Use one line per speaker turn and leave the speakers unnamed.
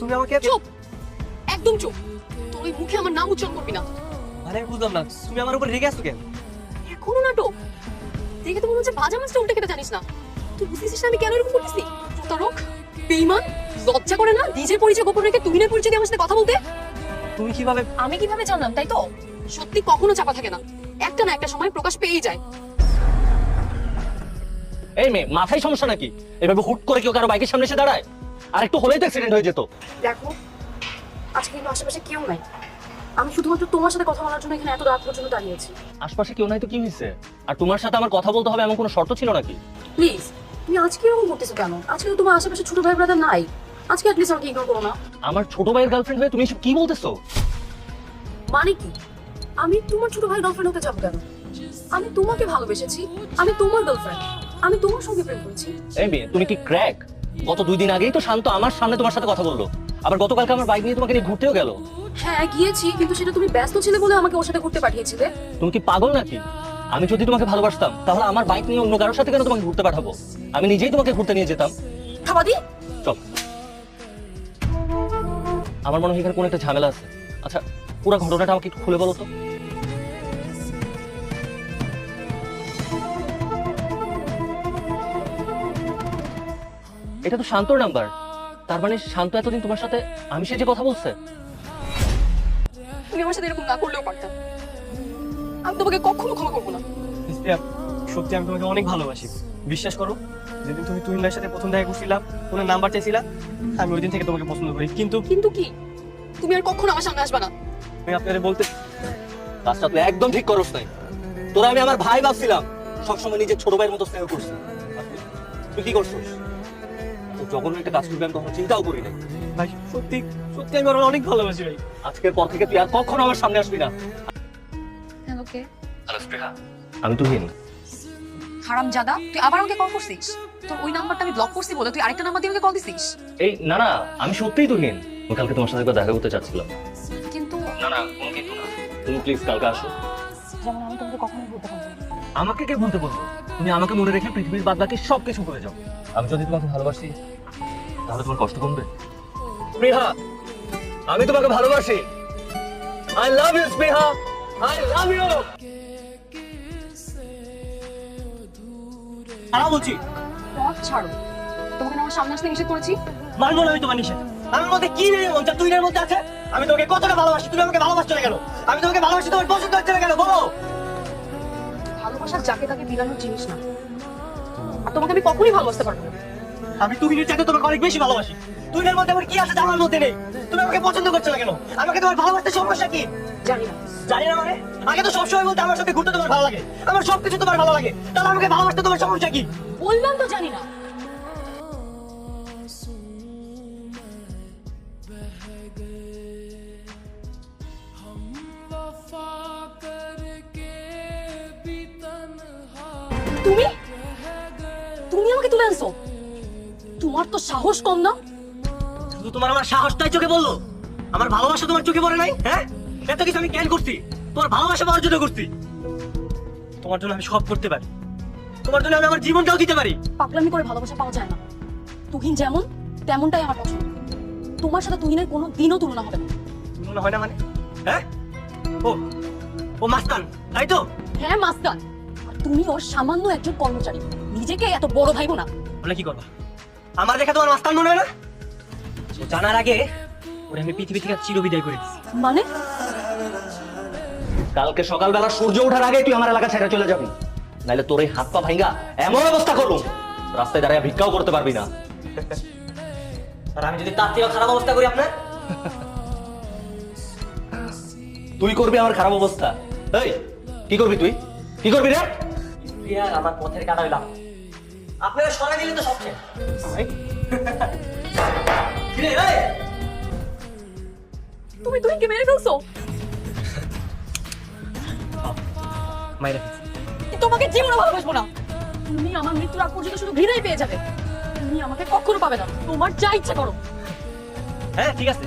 তুমি আমাকে
চুপ! একদম চুপ! তোর ওই মুখে আমার নাম উচ্চারণ করবি না।
আমি বুঝলাম না। তুমি আমার উপর রেগে আসছো কেন?
এখনও নাটক? দেখে তো মনে হচ্ছে বাজা মাছটা উল্টে কেটে জানিস না। তুই বুঝতেছিস না আমি কেন এরকম করতেছি? প্রতারক বেইমান? লজ্জা করে না? নিজের পরিচয় গোপন রেখে তুমি না পরিচয় দিয়ে আমার সাথে কথা বলতে?
তুমি কীভাবে
আমি কীভাবে জানলাম তাই তো? সত্যি কখনো চাপা থাকে না। একটা না একটা সময় প্রকাশ পেয়েই যায়।
এই মেয়ে মাথায় সমস্যা নাকি? এভাবে হুট করে কেউ কারও বাইকের সামনে এসে দাঁড়ায়? আর একটু হলেই তো অ্যাক্সিডেন্ট হয়ে যেত।
দেখো আজকে কিন্তু আশেপাশে কেউ নাই। আমি শুধুমাত্র তোমার সাথে কথা বলার জন্য এখানে এত রাত পর্যন্ত দাঁড়িয়েছি
আশপাশে কেউ নাই তো কি হয়েছে? আর তোমার সাথে আমার কথা বলতে হবে এমন কোনো শর্ত ছিল নাকি?
প্লিজ তুমি আজকে এরকম করতেছো কেন? আজকে তো তোমার আশেপাশে ছোট ভাই ব্রাদার নাই। আজকে অ্যাটলিস্ট আমাকে ইগনোর করো না।
আমার ছোট ভাইয়ের গার্লফ্রেন্ড হয়ে তুমি এসব কি বলতেছো?
মানে কি? আমি তোমার ছোট ভাই গার্লফ্রেন্ড হতে যাব কেন? আমি তোমাকে ভালোবেসেছি আমি তোমার গার্লফ্রেন্ড আমি তোমার সঙ্গে প্রেম করেছি।
এই মেয়ে তুমি কি ক্র্যাক গত দুই দিন আগেই তো শান্ত আমার সামনে তোমার সাথে কথা বলল। আবার গতকালকে আমার বাইক নিয়ে তোমাকে নিয়ে ঘুরতেও গেল।
হ্যাঁ গিয়েছি কিন্তু সেটা তুমি ব্যস্ত ছিলে বলে আমাকে ওর সাথে ঘুরতে পাঠিয়েছিলে।
তুমি কি পাগল নাকি? আমি যদি তোমাকে ভালোবাসতাম তাহলে আমার বাইক নিয়ে অন্য কারোর সাথে কেন তোমাকে ঘুরতে পাঠাবো? আমি নিজেই তোমাকে ঘুরতে নিয়ে যেতাম।
খাবাদি
চল। আমার মনে হয় এখানে কোনো একটা ঝামেলা আছে। আচ্ছা পুরো ঘটনাটা আমাকে একটু খুলে বলো তো। এটা তো শান্তর নাম্বার। তার মানে শান্ত এতদিন তোমার সাথে আমি সে যে কথা বলছে?
তুমি আমার সাথে এরকম না করলেও পারতাম আমি তোমাকে কখনো ক্ষমা করব না।
সত্যি আমি তোমাকে অনেক ভালোবাসি। বিশ্বাস করো যেদিন তুমি তুহিনের সাথে প্রথম দেখা করছিলাম ওনার নাম্বার চাইছিলা আমি ওই দিন থেকে তোমাকে পছন্দ করি। কিন্তু
কিন্তু কি? তুমি আর কখনো আমার সামনে আসবে না।
আমি আপনাদের বলতে
কাজটা তুই একদম ঠিক করস নাই। তোরা আমি আমার ভাই ভাবছিলাম সবসময় নিজের ছোট ভাইয়ের মতো স্নেহ করছি। তুই- কি করছিস? একটা কাজ করবি আমি কখনো চিন্তাও করি নাই।
ভাই সত্যি সত্যি আমি ওর অনেক ভালোবাসি ভাই।
আজকের পর থেকে তুই আর কখনো আমার সামনে আসবি না।
হ্যালো
আমি তুহিন
হারাম জাদা তুই আবার আমাকে কল করছিস? তোর ওই নাম্বারটা আমি ব্লক করছি বলে তুই আরেকটা নাম্বার দিয়ে আমাকে কল দিছিস?
এই না না আমি সত্যিই তুহিন আমি কালকে তোমার সাথে দেখা করতে চাচ্ছিলাম। না না কোনো না। তুমি প্লিজ কালকে আসো।
যেমন আমি তোমাকে কখনো বলতে পারব না।
আমাকে কে বলতে বলব? তুমি আমাকে মনে রেখে পৃথিবীর বাদ বাকি সব কিছু করে যাও। আমি যদি তোমাকে ভালোবাসি তাহলে তোমার কষ্ট কমবে। স্পৃহা আমি তোমাকে ভালোবাসি। I love you Spriha. I love you
তারা বলছি
পথ ছাড়ো। তোমাকে না আমার সামনে আসতে নিষেধ করেছি?
মানবো না আমি তোমার নিষেধ। আমার মধ্যে কি নেই মনটা তুই এর মধ্যে আছে? আমি তোমাকে কতটা ভালোবাসি? তুমি আমাকে ভালোবাসছো না কেন? আমি তোমাকে ভালোবাসি তোমার পছন্দ হচ্ছে না কেন? বলো!
ভালোবাসা যাকে তাকে বিলানোর জিনিস না। আর তোমাকে আমি কখনোই ভালোবাসতে পারব না।
আমি তুহিনের চাইতে তোমাকে অনেক বেশি ভালোবাসি। তুহিনের মধ্যে আমার কি আছে আমার মধ্যে নেই। তুমি আমাকে পছন্দ করছ না কেন? আমাকে তোমার ভালোবাসতে সমস্যা কি?
জানি না।
জানি না মানে? আগে তো সবসময় বলতে আমার সাথে ঘুরতে তোমার ভালো লাগে। আমার সবকিছু তোমার ভালো লাগে। তাহলে আমাকে ভালোবাসতে তোমার সমস্যা কি?
বললাম তো জানি না। তুমি? তুমি আমাকে তুলে আনছো? তোমার তো সাহস কম না?
শুধু তোমার আমার সাহসটাই চোখে বলল আমার ভালোবাসা তোমার চোখে পড়ে নাই হ্যাঁ? এত কিছু আমি কেন করছি তোমার ভালোবাসা পাওয়ার জন্য করছি। তোমার জন্য আমি সব করতে পারি। তোমার জন্য আমি আমার জীবনটাও দিতে পারি।
পাগলামি করে ভালোবাসা পাওয়া যায় না। তুহিন যেমন তেমনটাই আমার পছন্দ। তোমার সাথে তুহিনের কোনো দিনও তুলনা হবে না।
মনে হয় না মানে? হ্যাঁ? ও ও মাস্তান তাই তো?
হ্যাঁ মাস্তান। তুমি ওর সামান্য একজন কর্মচারী। নিজেকে এত বড় ভাইবো না।
বলে কি করবা? আমার দেখা তোমার মাস্তান মনে হয় না? জানার আগে ওরে আমি পৃথিবী থেকে চিরবিদায় করে দিচ্ছি
মানে?
কালকে সকালবেলা সূর্য ওঠার আগে তুই আমার এলাকা ছেড়ে চলে যাবি। নাইলে তোর এই হাত পা ভাঙ্গা এমন অবস্থা করব রাস্তায় দাঁড়িয়ে ভিক্ষাও করতে পারবি না।
আর আমি যদি তার থেকে খারাপ অবস্থা করি আপনার?
তুই করবি আমার খারাপ অবস্থা। এই কি করবি তুই? কি করবি রে?
আর আমার পথের কাটা হইলাম। আপনারা সরাই দিলে তো সব শেষ এই। কিরে, এই!
তুমি তুহিনকে মেরে ফেলছো?
মাইরা
তোমাকে জীবনে ভালোবাসবো না। তুমি আমার মৃত্যুর আগ পর্যন্ত শুধু ঘৃণাই পেয়ে যাবে। তুমি আমাকে কখনো পাবে না। তোমার যা ইচ্ছা করো।
হ্যাঁ ঠিক আছে।